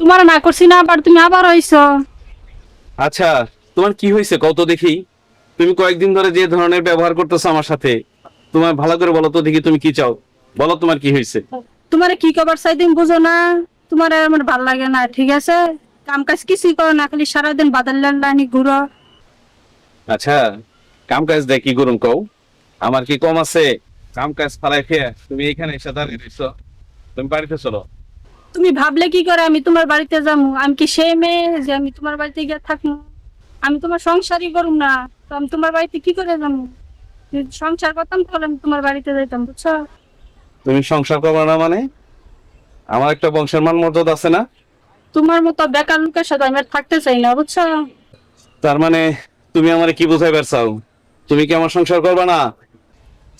তোমার না করছি না আবার তুমি আবার হইছো। আচ্ছা তোমার কি হয়েছে কত দেখি। তুমি কয়েকদিন ধরে যে ধরনের ব্যবহার করতেছো আমার সাথে তোমার ভালো করে বলো তো দেখি তুমি কি চাও। বলো তোমার কি হয়েছে তোমার কি খবর চাই দিন বুঝো না তোমার আর আমার ভালো লাগে না ঠিক আছে? কাম কাজ কিছুই করো না খালি সারাদিন বাদাল লাইনি ঘুরো। আচ্ছা কাম কাজ দেয় কি করুন কও? আমার কি কম আছে? কাম কাজ ফালাই খেয়ে তুমি এখানে এসে দাঁড়িয়ে রইছো। তুমি বাড়িতে চলো। তুমি ভাবলে কি করে আমি তোমার বাড়িতে যাব আমি কি সেই মেয়ে যে আমি তোমার বাড়িতে গিয়ে থাকব আমি তোমার সংসারই করুম না তো আমি তোমার বাড়িতে কি করে যাব সংসার করতাম তাহলে আমি তোমার বাড়িতে যাইতাম বুঝছ? তুমি সংসার করবে না মানে? আমার একটা বংশের মান মর্যাদা আছে না? তোমার মতো বেকার লোকের সাথে আমি আর থাকতে চাই না বুঝছ? তার মানে তুমি আমারে কি বোঝাই পারছাও তুমি কি আমার সংসার করবা না?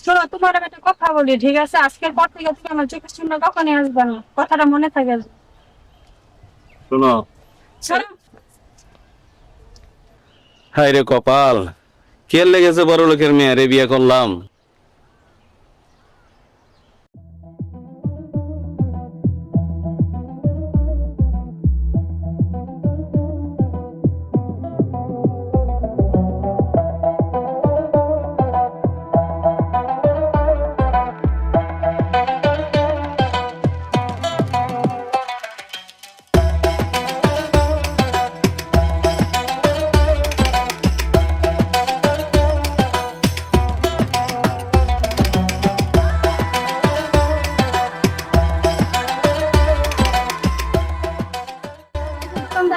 শোনো তোমার একটা কথা বলি ঠিক আছে? আজকের পর থেকে তুমি আমার চোখের সামনে কখনই আসবে না। কথাটা মনে থাকে। শোনো। শোনো হায় রে কপাল কে লেগেছে বড় লোকের মেয়ে? রে বিয়ে করলাম।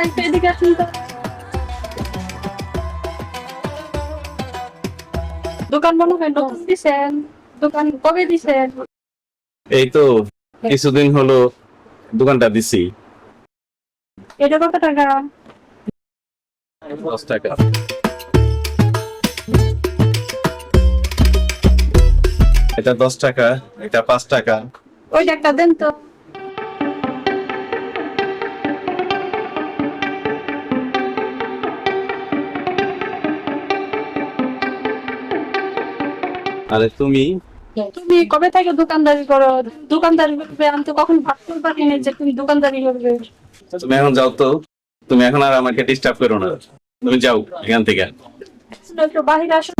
একটু এদিকে আসুন তো। দোকান মনে হয় নতুন দিছেন। দোকান কবে দিছেন? এই তো কিছুদিন হলো দোকানটা দিছি। এটা কত টাকা? দশ টাকা। এটা দশ টাকা এটা পাঁচ টাকা। ওই একটা দেন তো। আরে তুমি? তুমি কবে থেকে দোকানদারি করো? দোকানদারি করবে আমি তো কখন ভাবতে পারিনি যে তুমি দোকানদারি করবে। তুমি এখন যাও তো। তুমি এখন আর আমাকে ডিস্টার্ব করো না। তুমি যাও এখান থেকে। একটু বাহিরে আসো।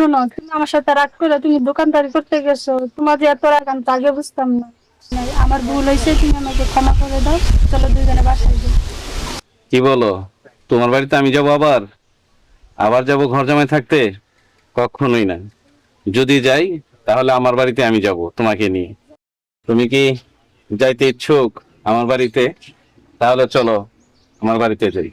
শোনো তুমি আমার সাথে রাগ করে তুমি দোকানদারি করতে গেছো। তোমার যে এত রাগ আমি আগে বুঝতাম না। না, আমার ভুল হয়েছে তুমি আমাকে ক্ষমা করে দাও। চলো দুজনে বাসায় যাই। কি বলো? তোমার বাড়িতে আমি যাব আবার? আবার যাব ঘর জামাই থাকতে? কখনোই না। যদি যাই তাহলে আমার বাড়িতে আমি যাব তোমাকে নিয়ে। তুমি কি যাইতে ইচ্ছুক আমার বাড়িতে? তাহলে চলো আমার বাড়িতে যাই।